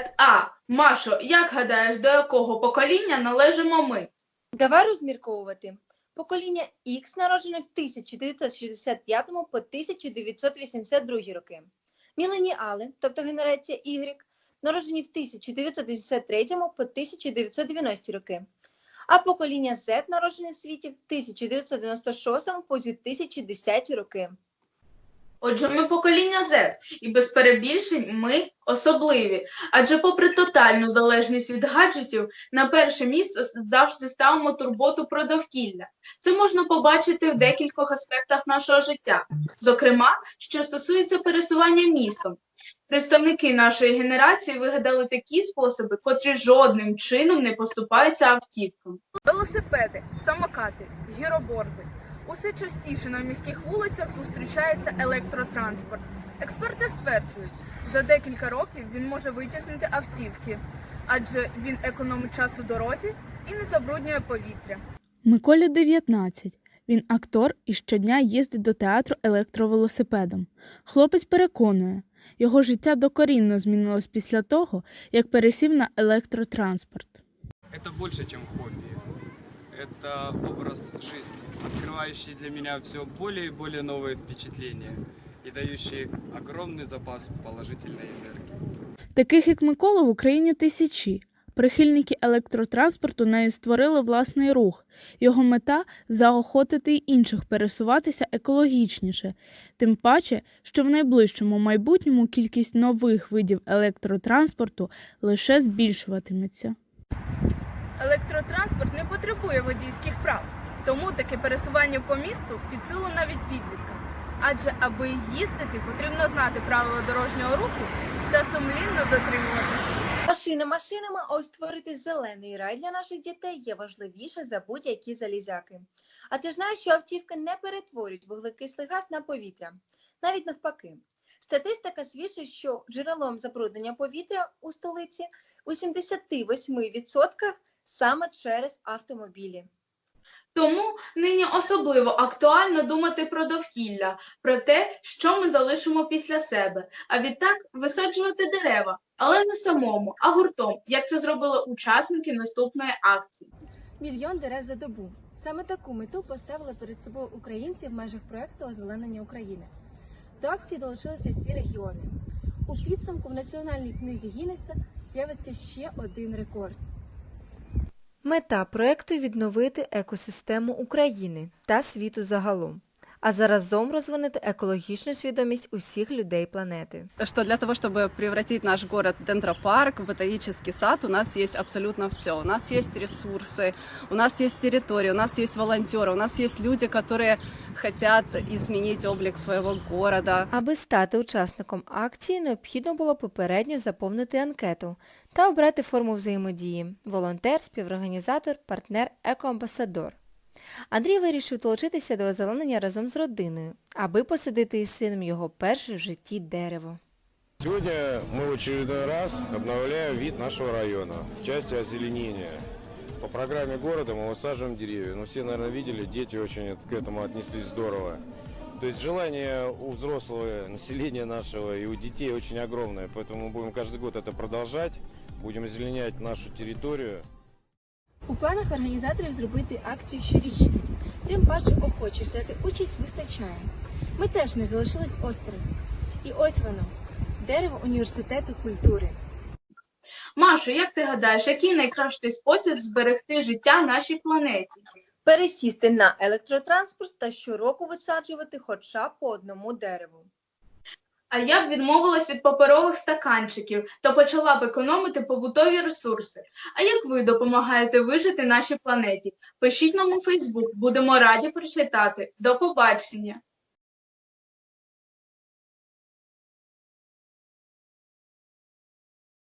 Так, Машо, як гадаєш, до якого покоління належимо ми? Давай розмірковувати. Покоління X народжене в 1965 по 1982 роки. Міленіали, тобто генерація Y, народжені в 1983 по 1990 роки. А покоління Z народжене в світі в 1996 по 2010 роки. Отже, ми покоління Z, і без перебільшень ми особливі. Адже попри тотальну залежність від гаджетів, на перше місце завжди ставимо турботу про довкілля. Це можна побачити в декількох аспектах нашого життя, зокрема, що стосується пересування містом. Представники нашої генерації вигадали такі способи, котрі жодним чином не поступаються автівкам. Велосипеди, самокати, гіроборди. Усе частіше на міських вулицях зустрічається електротранспорт. Експерти стверджують, за декілька років він може витіснити автівки, адже він економить час у дорозі і не забруднює повітря. Миколі 19. Він актор і щодня їздить до театру електровелосипедом. Хлопець переконує, його життя докорінно змінилось після того, як пересів на електротранспорт. Это больше, чем хобби Это образ жизни, открывающий для меня все более и более новые впечатления и дающий огромный запас положительной энергии. Таких як Микола в Україні тисячі. Прихильники електротранспорту навіть створили власний рух. Його мета заохотити й інших пересуватися екологічніше, тим паче, що в найближчому майбутньому кількість нових видів електротранспорту лише збільшуватиметься. Електротранспорт не потребує водійських прав, тому таке пересування по місту під силу навіть підліткам. Адже аби їздити, потрібно знати правила дорожнього руху та сумлінно дотримуватися. Машини машинами, а ось створити зелений рай для наших дітей є важливіше за будь-які залізяки. А ти ж знаєш, що автівки не перетворюють вуглекислий газ на повітря, навіть навпаки. Статистика свідчить, що джерелом забруднення повітря у столиці у 78% саме через автомобілі. Тому нині особливо актуально думати про довкілля, про те, що ми залишимо після себе, а відтак висаджувати дерева, але не самому, а гуртом, як це зробили учасники наступної акції. Мільйон дерев за добу. Саме таку мету поставили перед собою українці в межах проекту озеленення України. До акції долучилися всі регіони. У підсумку в національній книзі Гіннеса з'явиться ще один рекорд. Мета проекту відновити екосистему України та світу загалом, а заразом розвинути екологічну свідомість усіх людей планети. что для того, чтобы превратить наш город в дендропарк, в ботанический сад, у нас есть абсолютно все. У нас есть ресурсы, у нас есть территория, у нас есть волонтеры, у нас есть люди, которые хотят изменить облик своего города. Аби стати учасником акції, необхідно було попередньо заповнити анкету та обрати форму взаємодії волонтер, співорганізатор, партнер, екоамбасадор. Андрій вирішив долучитися до озеленення разом з родиною, аби посадити із сином його перше в житті дерево. Сегодня мы в очередной раз обновляем вид нашего района в части озеленения. По программе города мы высаживаем деревья. Ну, все, наверное, видели, дети очень от- к этому отнеслись здорово. То есть желание у взрослого населения нашего и у детей очень огромное. Поэтому мы будем каждый год это продолжать. Будем озеленять нашу территорию. У планах організаторів зробити акцію щорічно. Тим паче охочих взяти участь вистачає. Ми теж не залишились осторонь. І ось воно дерево університету культури. Машо, як ти гадаєш, який найкращий спосіб зберегти життя нашій планеті? Пересісти на електротранспорт та щороку висаджувати хоча б по одному дереву. А я б відмовилась від паперових стаканчиків та почала б економити побутові ресурси. А як ви допомагаєте вижити нашій планеті? Пишіть нам у Фейсбук, будемо раді прочитати. До побачення!